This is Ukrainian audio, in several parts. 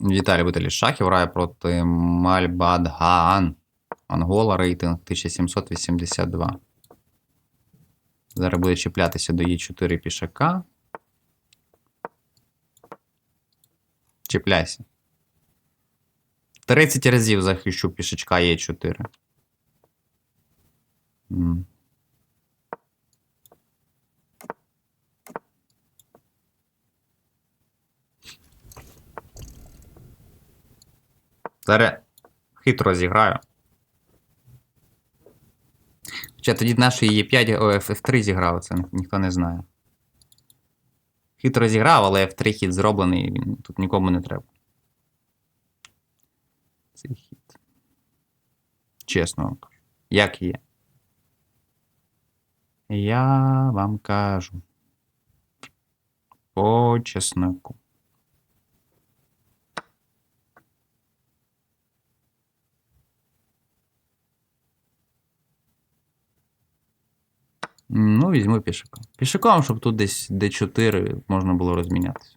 Віталій Віталій Шахів грає проти Мальбадгаан. Ангола рейтинг 1782. Зараз буде чіплятися до Е4 пішака. Чіпляйся. 30 разів захищу пішачка Е4. Зараз хитро зіграю. Хоча тоді нашої Е5 о, F3 зіграв, це ніхто не знає. Хитро зіграв, але F3 хід зроблений, він тут нікому не треба. Цей хід. Чесно. Як є. Я вам кажу. По чесноку. Ну, візьму пішаком. Пішаком, щоб тут десь D4 можна було розмінятися.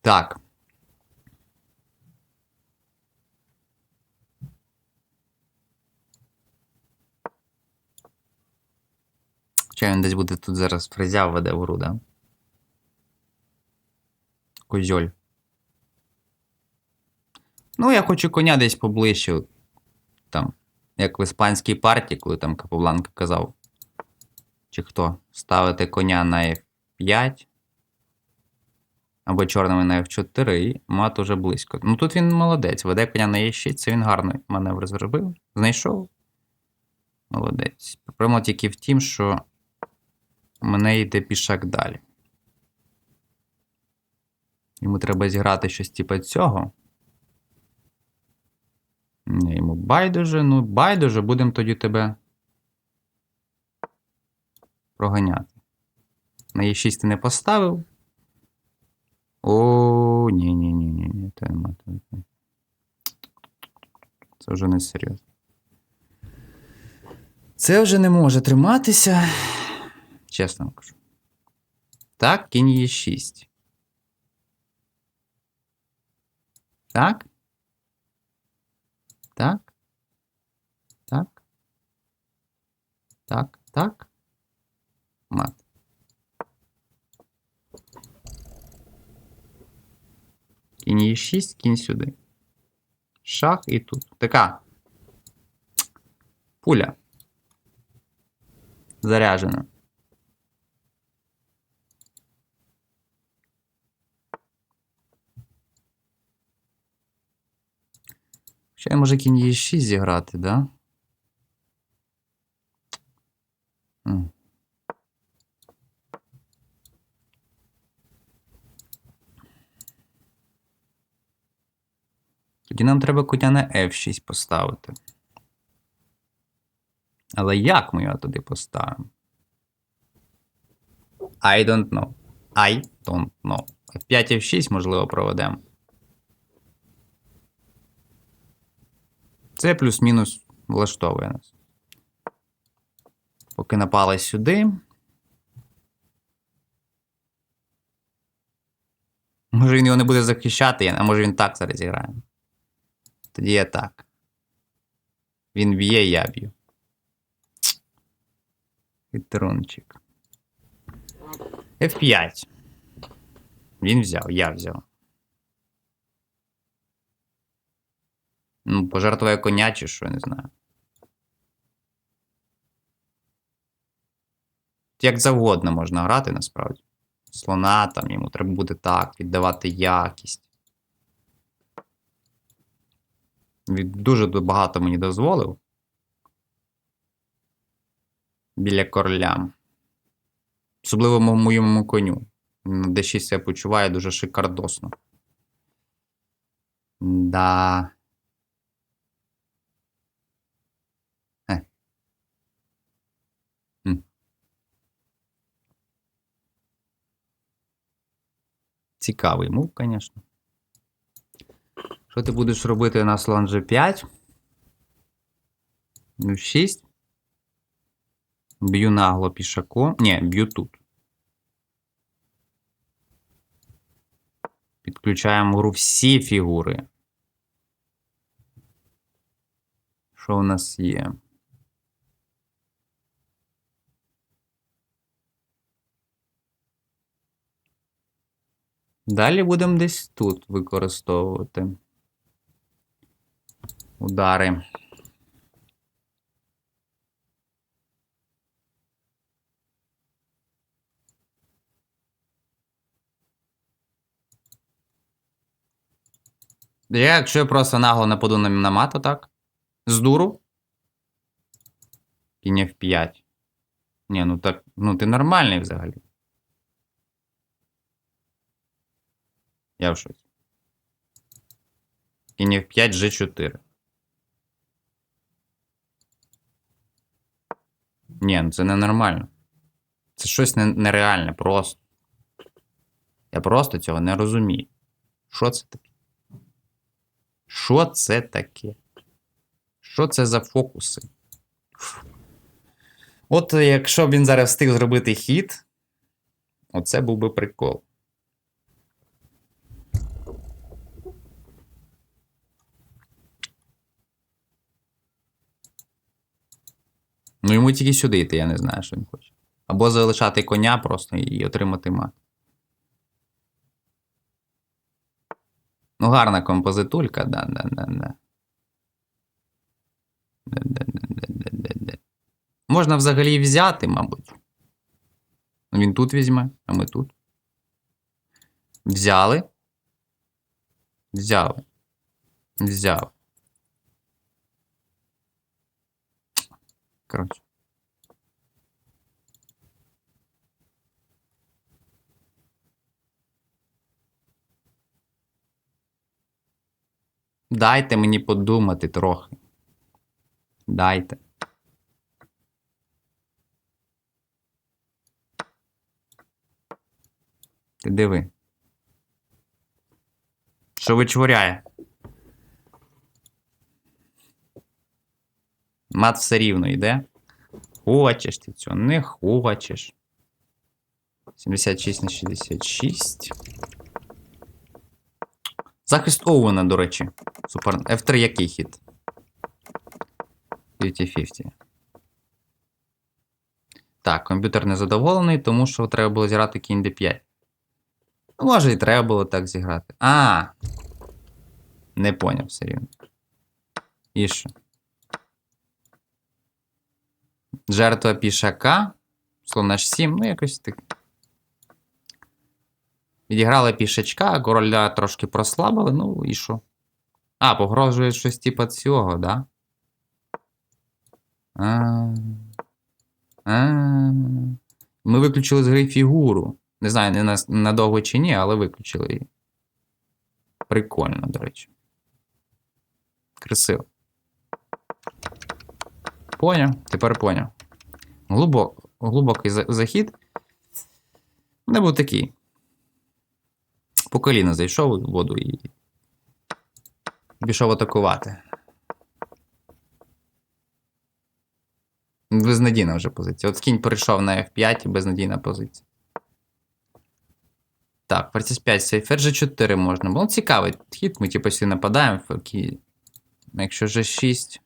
Так. Чи він десь буде тут зараз фрезя веде в гру, да? Козьоль. Ну, я хочу коня десь поближче. Там, як в іспанській партії, коли там Капобланка казав. Чи хто? Ставити коня на F5. Або чорними на F4 і мат уже близько. Ну тут він молодець. Веде коня на E6, це він гарний маневр зробив. Знайшов. Молодець. Проблема тільки в тім, що мене йде пішак далі. Йому треба зіграти щось типу цього. Ні, йому байдуже, ну байдуже, будемо тоді тебе проганяти. На Е6 ти не поставив. О, ні, ні, ні, ні, ні, це вже не серйозно. Це вже не може триматися. Чесно кажу. Так, кінь Е6. Так. Так. Так. Так. Так. Мат. Кінь Е6, кінь сюди. Шах і тут. Така. Пуля. Заряжена. Ще може кінь Е6 зіграти, да? Тоді нам треба коня на F6 поставити. Але як ми його туди поставимо? I don't know. I don't know. F5 F6, можливо, проведемо. Це плюс-мінус влаштовує нас. Поки напали сюди. Може він його не буде захищати, а може він так зараз зіграє. Тоді я так. Він б'є, я б'ю. Хитрунчик. F5. Він взяв, я взяв. Ну, пожертвує коня чи що, я не знаю. Як завгодно можна грати, насправді. Слона там йому треба буде так, віддавати якість. Він дуже багато мені дозволив. Біля короля. Особливо моєму коню. На D6 себе почуває дуже шикардосно. Да. цікавий мув, звісно. Що ти будеш робити на слон G5? Ну 6. Б'ю нагло пішаку. Ні, б'ю тут. Підключаємо в гру всі фігури. Що у нас є? Далі будемо десь тут використовувати удари. Я, якщо я просто нагло нападу на, мат, так? З дуру? Кінь F5. Ні, ну так, ну ти нормальний взагалі. Я в шоці. Кінь F5, G4. Ні, ну це ненормально. Це щось нереальне просто. Я просто цього не розумію. Що це таке? Що це таке? Що це за фокуси? От якщо б він зараз встиг зробити хід, оце був би прикол. Ну, йому тільки сюди йти, я не знаю, що він хоче. Або залишати коня просто і отримати мат. Ну, гарна композитулька, да, да, да, да. Можна взагалі взяти, мабуть. Ну, Він тут візьме, а ми тут. Взяли. Взяли. Взяв. Коротше. Дайте мені подумати трохи. Дайте. Ти диви. Що вичворяє? Мат все рівно йде. Хочеш ти цього, не хочеш. 76 на 66. Захист Оуена, до речі. Супер. F3 який хід? 50-50. Так, комп'ютер не задоволений, тому що треба було зіграти кінь d5. Ну, може, і треба було так зіграти. А! Не поняв все рівно. І що? Жертва пішака. Слон H7, ну якось так. Відіграли пішачка, короля трошки прослабили, ну і що? А, погрожує щось типа цього, да? А. А. Ми виключили з гри фігуру. Не знаю, не надовго чи ні, але виключили її. Прикольно, до речі. Красиво. Поняв, тепер поняв. Глубок, глибокий захід. Не був такий. По коліна зайшов у воду і пішов атакувати. Безнадійна вже позиція. От кінь перейшов на F5 і безнадійна позиція. Так, ферзь 5, цей ферзь G4 можна. було. Ну, цікавий хід, ми типу всі нападаємо. Якщо G6.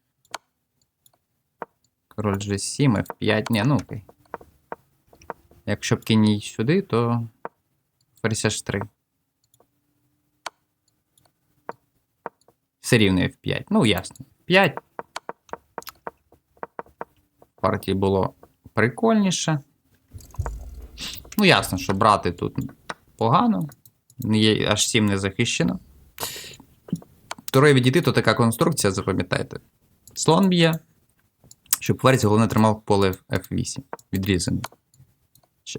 Король G7, F5. Ні, ну окей. Якщо б кінь сюди, то ферзь H3. Все рівно F5. Ну, ясно. 5. Партії було прикольніше. Ну, ясно, що брати тут погано. Аж 7 не захищено. Второй відійти, то така конструкція, запам'ятайте. Слон б'є, щоб ферзь головне тримав поле F8. Відрізане.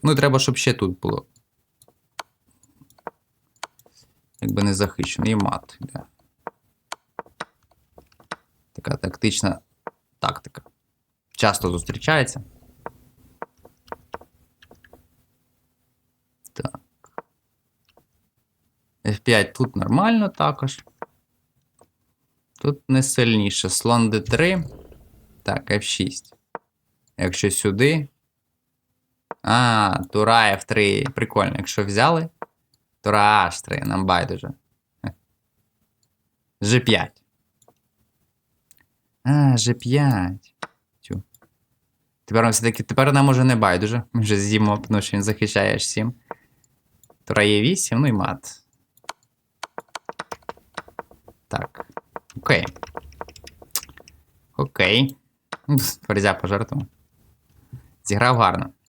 Ну, треба, щоб ще тут було. Якби не захищено. І мат. йде. Така тактична тактика. Часто зустрічається. Так. F5 тут нормально також. Тут не сильніше. Слон D3. Так, F6. Якщо сюди. А, Тура F3. Прикольно. Якщо взяли, Тура H3, нам байдуже. G5. А, G5. Тю. Тепер нам все-таки тепер нам уже не байдуже. Ми вже з'їмо, тому що він захищає H7. Тура Е8, ну і мат. Так. Окей. Окей. Ферзя пожертвував. Зіграв гарно.